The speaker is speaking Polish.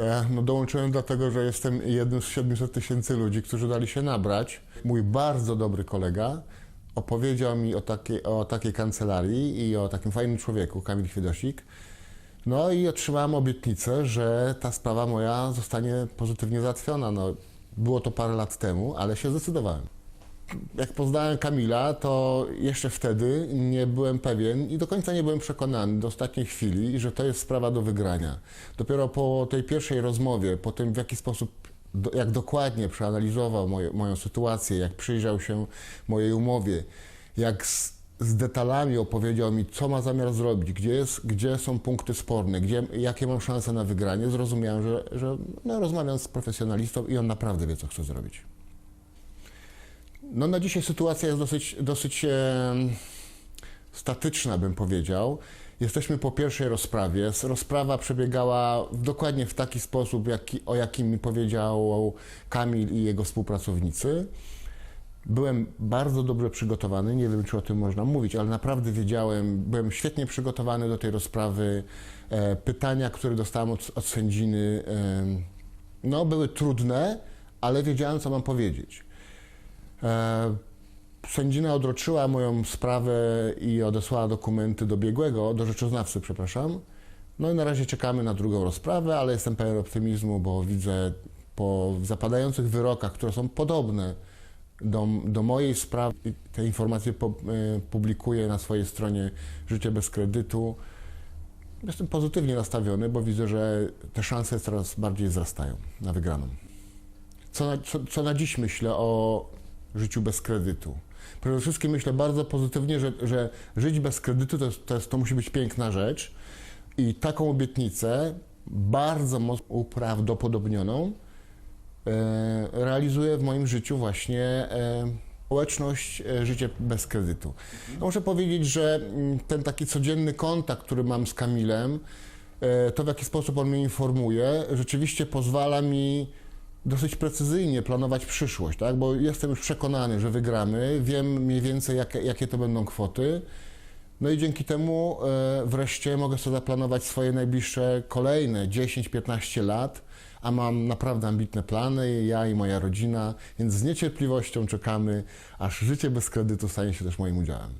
E, No dołączyłem dlatego, że jestem jednym z 700 tysięcy ludzi, którzy dali się nabrać. Mój bardzo dobry kolega opowiedział mi o takiej, o takiej kancelarii i o takim fajnym człowieku, Kamil Chwiedosik. No i otrzymałem obietnicę, że ta sprawa moja zostanie pozytywnie załatwiona. No, było to parę lat temu, ale się zdecydowałem. Jak poznałem Kamila, to jeszcze wtedy nie byłem pewien i do końca nie byłem przekonany do ostatniej chwili, że to jest sprawa do wygrania. Dopiero po tej pierwszej rozmowie, po tym w jaki sposób, jak dokładnie przeanalizował moje, moją sytuację, jak przyjrzał się mojej umowie, jak z, z detalami opowiedział mi, co ma zamiar zrobić, gdzie, jest, gdzie są punkty sporne, gdzie, jakie mam szanse na wygranie, zrozumiałem, że, że no, rozmawiam z profesjonalistą i on naprawdę wie, co chce zrobić. No na dzisiaj sytuacja jest dosyć, dosyć e, statyczna, bym powiedział. Jesteśmy po pierwszej rozprawie. Rozprawa przebiegała dokładnie w taki sposób, jaki, o jakim mi powiedział Kamil i jego współpracownicy. Byłem bardzo dobrze przygotowany, nie wiem czy o tym można mówić, ale naprawdę wiedziałem, byłem świetnie przygotowany do tej rozprawy. E, pytania, które dostałem od, od sędziny, e, no były trudne, ale wiedziałem co mam powiedzieć. E, Sędzina odroczyła moją sprawę i odesłała dokumenty do biegłego, do rzeczoznawcy, przepraszam. No i na razie czekamy na drugą rozprawę, ale jestem pełen optymizmu, bo widzę po zapadających wyrokach, które są podobne do, do mojej sprawy, te informacje po, e, publikuję na swojej stronie Życie bez kredytu. Jestem pozytywnie nastawiony, bo widzę, że te szanse coraz bardziej wzrastają na wygraną. Co na, co, co na dziś myślę o życiu bez kredytu? Przede wszystkim myślę bardzo pozytywnie, że, że żyć bez kredytu to, jest, to, jest, to musi być piękna rzecz i taką obietnicę, bardzo mocno uprawdopodobnioną, e, realizuję w moim życiu właśnie e, społeczność e, Życie bez kredytu. No muszę powiedzieć, że mm, ten taki codzienny kontakt, który mam z Kamilem, e, to w jaki sposób on mnie informuje, rzeczywiście pozwala mi dosyć precyzyjnie planować przyszłość, tak? bo jestem już przekonany, że wygramy, wiem mniej więcej jakie, jakie to będą kwoty. No i dzięki temu e, wreszcie mogę sobie zaplanować swoje najbliższe kolejne 10-15 lat, a mam naprawdę ambitne plany, ja i moja rodzina, więc z niecierpliwością czekamy, aż życie bez kredytu stanie się też moim udziałem.